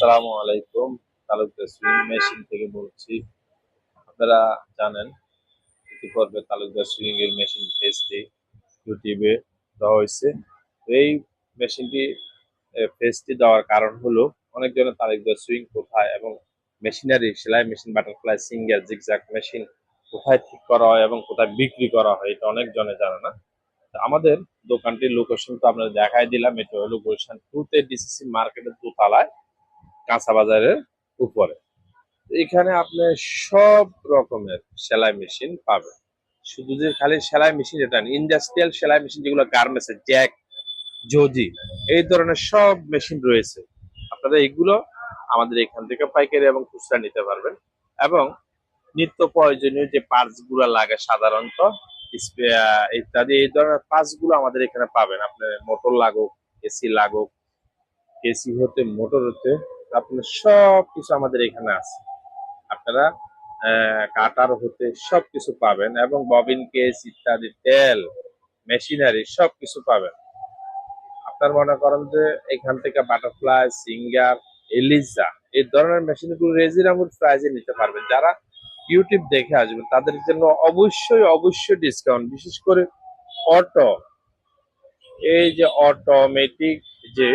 আসসালামু আলাইকুম, Talukdar sewing machine থেকে বলছি, আপনারা জানেন ইতিপূর্বে তালুকদার সুইং এর মেশিন ফেসটি ইউটিউবে দেওয়া হয়েছে। এই মেশিনটি ফেসটি দেওয়ার কারণ হলো, অনেকজনের তালুকদার সুইং কোথায় এবং মেশিনারি, সেলাই machine butterfly Singer zigzag machine কোথায় ঠিক করা হয় এবং কোথায় বিক্রি করা হয়, এটা অনেক অনেকজনে জানে না। আমাদের দোকানটির লোকেশন তো আপনাদের দেখাই দিলাম, এটা হলো গুলশান টুতে ডিসিসি মার্কেটের দোতলায়। কাঁচা বাজারের উপরে। এখানে আপনি সব রকমের সেলাই মেশিন পাবেন। শুধু যে খালি সেলাই মেশিন এটা ইন্ডাস্ট্রিয়াল সেলাই মেশিন যেগুলো গার্মেন্টসের জ্যাক জজি এই ধরনের সব মেশিন রয়েছে। আপনারা এগুলো আমাদের এখান থেকে পাইকারি এবং খুচরা নিতে পারবেন এবং নিত্য প্রয়োজনীয় যে পার্টসগুলো লাগে সাধারণত ইত্যাদি, এই ধরনের পার্টসগুলো আমাদের এখানে পাবেন। আপনার মোটর লাগুক এসি লাগুক এসি হতে মোটর হতে আপনার সব কিছু আমাদের এখানে আছে। আপনারা কাটার হতে সব কিছু পাবেন এবং ববিন কেস ইত্যাদি, তেল, মেশিনারি সব কিছু পাবেন। আপনার মনে করেন যে এখান থেকে বাটারফ্লাই, সিঙ্গার, এলিজা, এই ধরনের মেশিনগুলো রেজিনাবল প্রাইজে নিতে পারবেন। যারা ইউটিউব দেখে আসবেন, তাদের জন্য অবশ্যই অবশ্যই ডিসকাউন্ট বিশেষ করে অটো, এই যে অটোমেটিক যে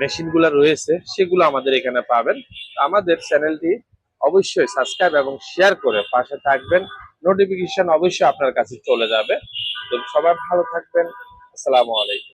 মেশিনগুলো রয়েছে, সেগুলো আমাদের এখানে পাবেন। আমাদের চ্যানেলটি অবশ্যই সাবস্ক্রাইব এবং শেয়ার করে পাশে থাকবেন। নোটিফিকেশন অবশ্যই আপনার কাছে চলে যাবে। তো সবাই ভালো থাকবেন। আসসালামু আলাইকুম।